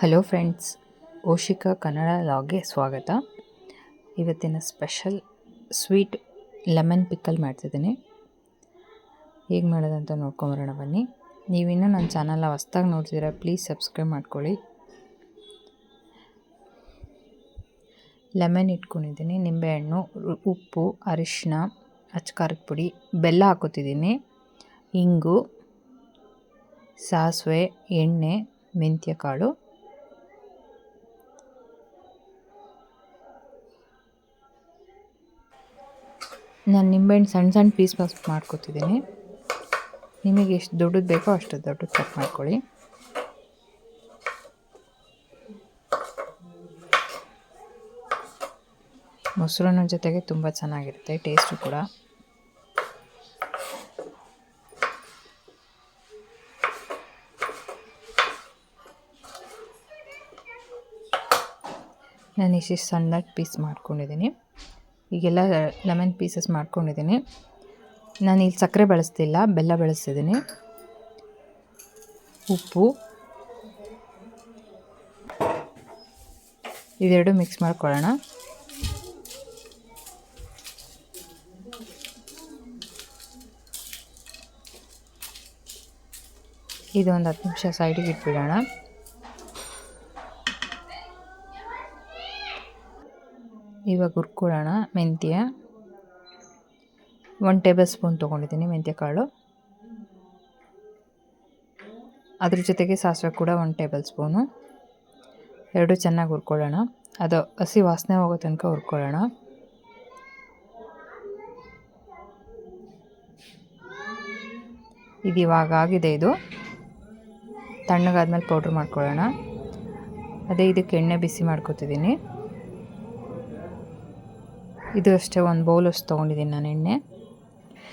Hello friends, Oshika Kannada ಲಾಗ್ಗೆ ಸ್ವಾಗತ. ಇವತ್ತಿನ ಸ್ಪೆಷಲ್ ಸ್ವೀಟ್ ಲೆಮನ್ ಪಿಕ್ಕಲ್ ಮಾಡ್ತಿದ್ದೀನಿ. ಹೇಗೆ ಮಾಡೋದಂತ ನೋಡ್ಕೊಂಬರೋಣ ಬನ್ನಿ. ನೀವಿನ್ನೂ ನನ್ನ ಚಾನಲ್ನ ಹೊಸ್ದಾಗಿ ನೋಡ್ತಿದ್ದೀರಾ, ಪ್ಲೀಸ್ ಸಬ್ಸ್ಕ್ರೈಬ್ ಮಾಡ್ಕೊಳ್ಳಿ. ಲೆಮನ್ ಇಟ್ಕೊಂಡಿದ್ದೀನಿ, ನಿಂಬೆಹಣ್ಣು, ಉಪ್ಪು ಅರಿಶಿನ ಅಚ್ಕಾರದ ಪುಡಿ, ಬೆಲ್ಲ ಹಾಕೋತಿದ್ದೀನಿ, ಇಂಗು, ಸಾಸಿವೆ, ಎಣ್ಣೆ ಮೆಂತ್ಯ ಕಾಳು ನಾನು ನಿಂಬೆಹಣ್ಣು ಸಣ್ಣ ಸಣ್ಣ ಪೀಸ್ ಪಾಸ್ ಮಾಡ್ಕೋತಿದ್ದೀನಿ ನಿಮಗೆ ಎಷ್ಟು ದೊಡ್ಡದು ಬೇಕೋ ಅಷ್ಟು ದೊಡ್ಡದು ಕಟ್ ಮಾಡ್ಕೊಳ್ಳಿ. ಮೊಸರನ್ನ ಜೊತೆಗೆ ತುಂಬ ಚೆನ್ನಾಗಿರುತ್ತೆ ಟೇಸ್ಟು ಕೂಡ. ನಾನು ಇಷ್ಟು ಸಣ್ಣದಾಗಿ ಪೀಸ್ ಮಾಡ್ಕೊಂಡಿದ್ದೀನಿ ಈಗೆಲ್ಲ ಲೆಮನ್ ಪೀಸಸ್ ಮಾಡ್ಕೊಂಡಿದ್ದೀನಿ. ನಾನು ಇಲ್ಲಿ ಸಕ್ಕರೆ ಬಳಸ್ತಿಲ್ಲ, ಬೆಲ್ಲ ಬಳಸ್ತಿದ್ದೀನಿ. ಉಪ್ಪು. ಇದೆರಡು ಮಿಕ್ಸ್ ಮಾಡ್ಕೊಳ್ಳೋಣ. ಇದೊಂದು ಹತ್ತು ನಿಮಿಷ ಸೈಡಿಗೆ ಇಟ್ಬಿಡೋಣ. ಇವಾಗ ಹುರ್ಕೊಳ್ಳೋಣ ಮೆಂತ್ಯ. ಒನ್ ಟೇಬಲ್ ಸ್ಪೂನ್ ತೊಗೊಂಡಿದ್ದೀನಿ ಮೆಂತ್ಯ ಕಾಳು. ಅದ್ರ ಜೊತೆಗೆ ಸಾಸಿವೆ ಕೂಡ ಒನ್ ಟೇಬಲ್ ಸ್ಪೂನು. ಎರಡು ಚೆನ್ನಾಗಿ ಹುರ್ಕೊಳ್ಳೋಣ. ಅದು ಹಸಿ ವಾಸನೆ ಹೋಗೋ ತನಕ ಹುರ್ಕೊಳ್ಳೋಣ. ಇದು ಇವಾಗ ಆಗಿದೆ ಇದು. ತಣ್ಣಗಾದ್ಮೇಲೆ ಪೌಡ್ರ್ ಮಾಡ್ಕೊಳ್ಳೋಣ. ಅದೇ ಇದಕ್ಕೆ ಎಣ್ಣೆ ಬಿಸಿ ಮಾಡ್ಕೊತಿದ್ದೀನಿ. ಇದು ಅಷ್ಟೇ, ಒಂದು ಬೌಲಷ್ಟು ತೊಗೊಂಡಿದ್ದೀನಿ ನಾನು ಎಣ್ಣೆ.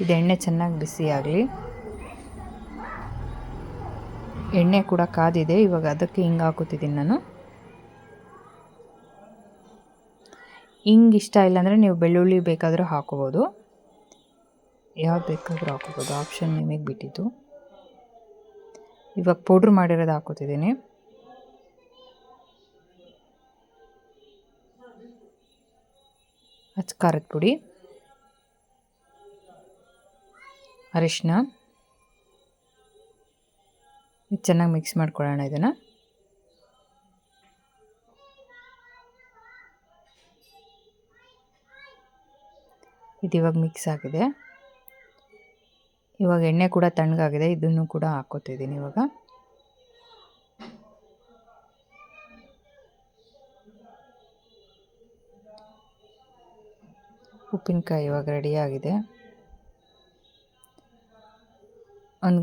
ಇದು ಎಣ್ಣೆ ಚೆನ್ನಾಗಿ ಬಿಸಿ ಆಗಲಿ. ಎಣ್ಣೆ ಕೂಡ ಕಾದಿದೆ, ಇವಾಗ ಅದಕ್ಕೆ ಹಿಂಗೆ ಹಾಕುತ್ತಿದ್ದೀನಿ ನಾನು. ಹಿಂಗೆ ಇಷ್ಟ ಇಲ್ಲಾಂದರೆ ನೀವು ಬೆಳ್ಳುಳ್ಳಿ ಬೇಕಾದರೂ ಹಾಕೋಬೋದು. ಯಾವ್ದು ಬೇಕಾದರೂ ಹಾಕೋಬೋದು ಆಪ್ಷನ್ ನಿಮಗೆ ಬಿಟ್ಟಿದ್ದು. ಇವಾಗ ಪೌಡ್ರ್ ಮಾಡಿರೋದು ಹಾಕೋತಿದ್ದೀನಿ. ಅಚ್ ಖಾರದ ಪುಡಿ ಅರಿಶಿನ ಚೆನ್ನಾಗಿ ಮಿಕ್ಸ್ ಮಾಡ್ಕೊಳ್ಳೋಣ ಇದನ್ನು. ಇದು ಇವಾಗ ಮಿಕ್ಸ್ ಆಗಿದೆ. ಇವಾಗ ಎಣ್ಣೆ ಕೂಡ ತಣ್ಣಗಾಗಿದೆ, ಇದನ್ನು ಕೂಡ ಹಾಕೋತಿದ್ದೀನಿ ಇವಾಗ. ಉಪ್ಪಿನಕಾಯಿ ಇವಾಗ ರೆಡಿಯಾಗಿದೆ ಒಂದು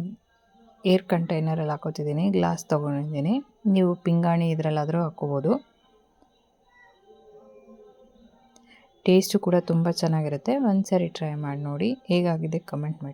ಏರ್ ಕಂಟೈನರಲ್ಲಿ ಹಾಕೋತಿದ್ದೀನಿ ಗ್ಲಾಸ್ ತೊಗೊಂಡಿದ್ದೀನಿ. ನೀವು ಪಿಂಗಾಣಿ ಇದರಲ್ಲಾದರೂ ಹಾಕ್ಕೋಬೋದು. ಟೇಸ್ಟು ಕೂಡ ತುಂಬ ಚೆನ್ನಾಗಿರುತ್ತೆ. ಒಂದು ಸರಿ ಟ್ರೈ ಮಾಡಿ ನೋಡಿ, ಹೇಗಾಗಿದೆ ಕಮೆಂಟ್ ಮಾಡಿ.